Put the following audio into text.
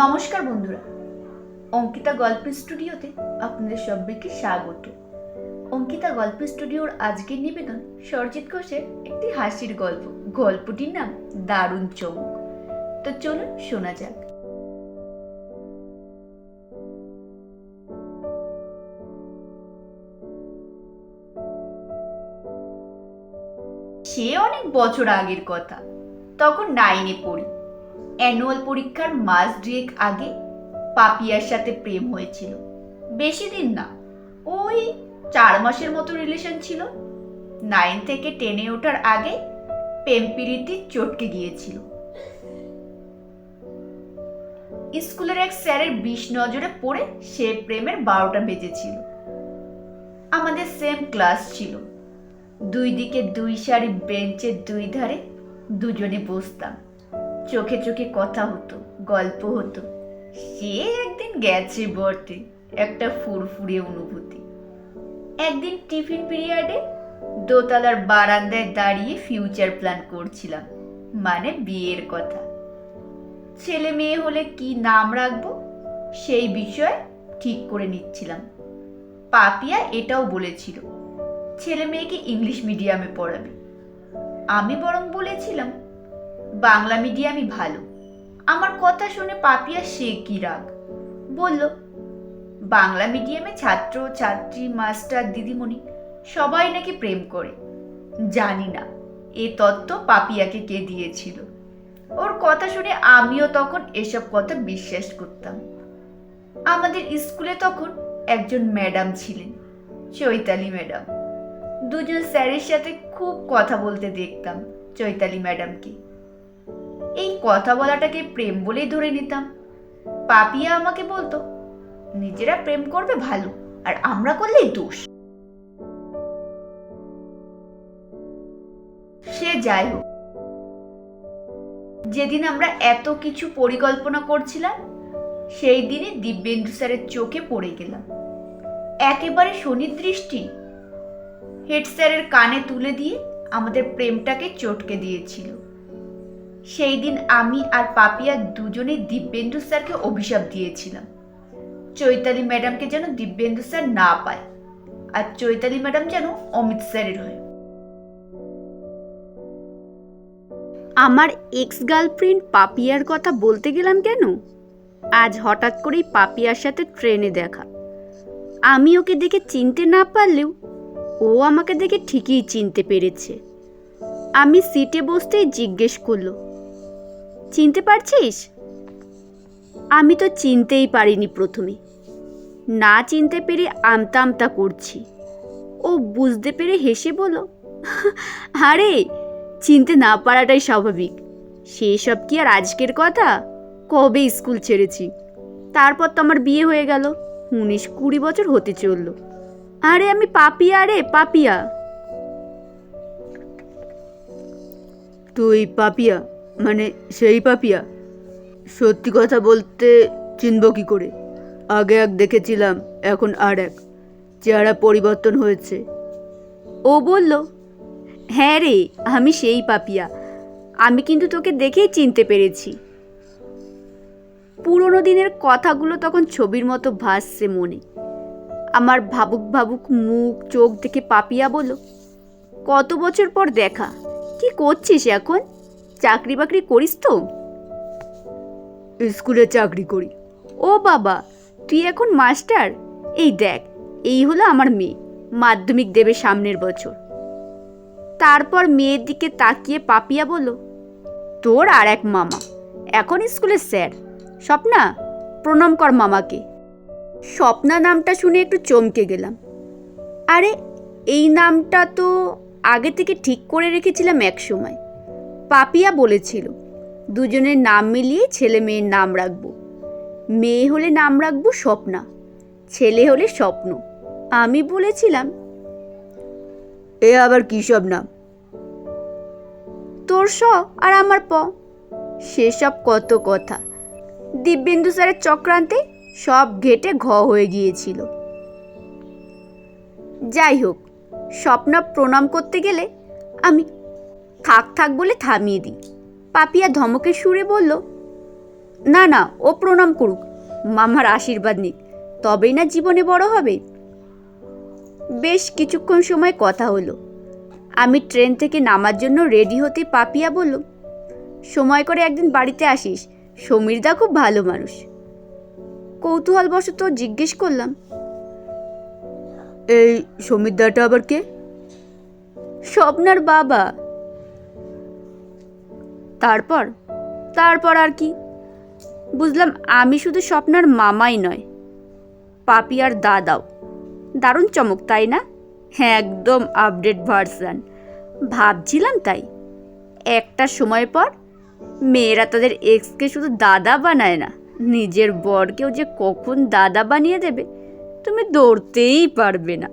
নমস্কার বন্ধুরা। অঙ্কিতা গল্প স্টুডিওতে আপনাদের সবাইকে স্বাগত। অঙ্কিতা গল্প স্টুডিওর আজকের নিবেদন সরজিৎ ঘোষের একটি হাসির গল্প। গল্পটির নাম দারুণ চমক। তো চলুন শোনা যাক। সে অনেক বছর আগের কথা। তখন নাইনে পড়ি। অ্যানুয়াল পরীক্ষার মাস দুয়েক আগে পাপিয়ার সাথে প্রেম হয়েছিল। বেশি দিন না, ওই চার মাসের মতো রিলেশন ছিল। নাইন থেকে টেনে ওঠার আগে প্রেম পিরিতি চটকে গিয়েছিল। স্কুলের এক স্যারের বিষ নজরে পড়ে সে প্রেমের বারোটা বেজেছিল। আমাদের সেম ক্লাস ছিল। দুই দিকে দুই সারি বেঞ্চের দুই ধারে দুজনে বসতাম। চোখে চোখে কথা হতো, গল্প হতো। সে একদিন গেছে বটে, একটা ফুরফুরে অনুভূতি। একদিন টিফিন পিরিয়ডে দোতলার বারান্দায় দাঁড়িয়ে ফিউচার প্ল্যান করছিলাম মানে বিয়ের কথা। ছেলে মেয়ে হলে কি নাম রাখব? সেই বিষয়ে ঠিক করে নিচ্ছিলাম। পাপিয়া এটাও বলেছিল, ছেলে মেয়েকে ইংলিশ মিডিয়ামে পড়াবে। আমি বরং বলেছিলাম বাংলা মিডিয়ামই ভালো। আমার কথা শুনে পাপিয়া সে কি রাগ? বলল, বাংলা মিডিয়ামে ছাত্র, ছাত্রী, মাস্টার, দিদিমণি সবাই নাকি প্রেম করে। জানি না, এ তত্ত্ব পাপিয়াকে কে দিয়েছিল। ওর কথা শুনে আমিও তখন এসব কথা বিশ্বাস করতাম। আমাদের স্কুলে তখন একজন ম্যাডাম ছিলেন, চৈতালি ম্যাডাম। দুজন স্যারের সাথে খুব কথা বলতে দেখতাম চৈতালি ম্যাডামকে। এই কথা বলাটাকে প্রেম বলেই ধরে নিতাম। পাপিয়া আমাকে বলতো, নিজেরা প্রেম করবে ভালো, আর আমরা করলেই দোষ। সে যাই হোক, যেদিন আমরা এত কিছু পরিকল্পনা করছিলাম, সেই দিনে দিব্যেন্দু স্যারের চোখে পড়ে গেলাম। একেবারে সুনির্দৃষ্টি হেড স্যারের কানে তুলে দিয়ে আমাদের প্রেমটাকে চটকে দিয়েছিল। সেই দিন আমি আর পাপিয়া দুজনেই দিব্যেন্দু স্যারকে অভিশাপ দিয়েছিলাম। চৈতালি ম্যাডামকে যেন দিব্যেন্দু স্যার না পায় আর চৈতালি ম্যাডাম যেন অমিত স্যারের হয়। আমার এক্স গার্লফ্রেন্ড পাপিয়ার কথা বলতে গেলাম কেন? আজ হঠাৎ করেই পাপিয়ার সাথে ট্রেনে দেখা। আমি ওকে দেখে চিনতে না পারলেও ও আমাকে দেখে ঠিকই চিনতে পেরেছে। আমি সিটে বসতেই জিজ্ঞেস করল চিনতে পারছিস? আমি তো চিনতেই পারিনি প্রথমে। না চিনতে পেরে আমতা আমতা করছি। ও বুঝতে পেরে হেসে বলল, আরে, চিনতে না পারাটাই স্বাভাবিক। সেসব কি আর আজকের কথা? কবে স্কুল ছেড়েছি? তারপর তো আমার বিয়ে হয়ে গেল। উনিশ কুড়ি বছর হতে চলল। আরে, আমি পাপিয়া রে, পাপিয়া। তুই পাপিয়া? মানে সেই পাপিয়া। সত্যি কথা বলতে চিনব কি করে? আগে এক দেখেছিলাম, এখন আর এক। চেহারা পরিবর্তন হয়েছে। ও বলল হ্যাঁ রে, আমি সেই পাপিয়া। আমি কিন্তু তোকে দেখেই চিনতে পেরেছি। পুরোনো দিনের কথাগুলো তখন ছবির মতো ভাসছে মনে। আমার ভাবুক ভাবুক মুখ চোখ দেখে পাপিয়া বলল, কত বছর পর দেখা? কি করছিস এখন? চাকরি বাকরি করিস তো? স্কুলে চাকরি করি। ও বাবা তুই এখন মাস্টার? এই দেখ এই হলো আমার মেয়ে মাধ্যমিক দেবে সামনের বছর। তারপর মেয়ের দিকে তাকিয়ে পাপিয়া বলল তোর আর এক মামা এখন স্কুলের স্যার। স্বপ্না প্রণাম কর মামাকে। স্বপ্না নামটা শুনে একটু চমকে গেলাম। আরে এই নামটা তো আগে থেকে ঠিক করে রেখেছিলাম এক সময়। পাপিয়া বলেছিল দুজনের নাম মিলিয়ে ছেলে মেয়ের নাম রাখব। মেয়ে হলে নাম রাখব স্বপ্না ছেলে হলে স্বপ্ন। আমি বলেছিলাম। এ আবার কী সব নাম? তোর স আর আমার প। সেসব কত কথা। দিব্যেন্দু স্যারের চক্রান্তে সব ঘেটে ঘ হয়ে গিয়েছিল। যাই হোক স্বপ্না প্রণাম করতে গেলে আমি থাক থাক বলে থামিয়ে দিই। পাপিয়া ধমকের সুরে বলল, না না, ও প্রণাম করুক, মামার আশীর্বাদ নিক, তবেই না জীবনে বড় হবে। বেশ কিছুক্ষণ সময় কথা হলো। আমি ট্রেন থেকে নামার জন্য রেডি হতে পাপিয়া বলল, সময় করে একদিন বাড়িতে আসিস সমীরদা খুব ভালো মানুষ। কৌতূহলবশত জিজ্ঞেস করলাম, এই সমীরদাটা আবার কে? স্বপ্নার বাবা। তারপর? তারপর আর কি? বুঝলাম আমি শুধু স্বপ্নার মামাই নয়। পাপি আর দাদাও। দারুণ চমক, তাই না? হ্যাঁ একদম আপডেট ভার্সন। ভাবছিলাম তাই। একটা সময় পর মেয়েরা তাদের এক্সকে শুধু দাদা বানায় না, নিজের বরকেও যে কখন দাদা বানিয়ে দেবে, তুমি দৌড়তেই পারবে না।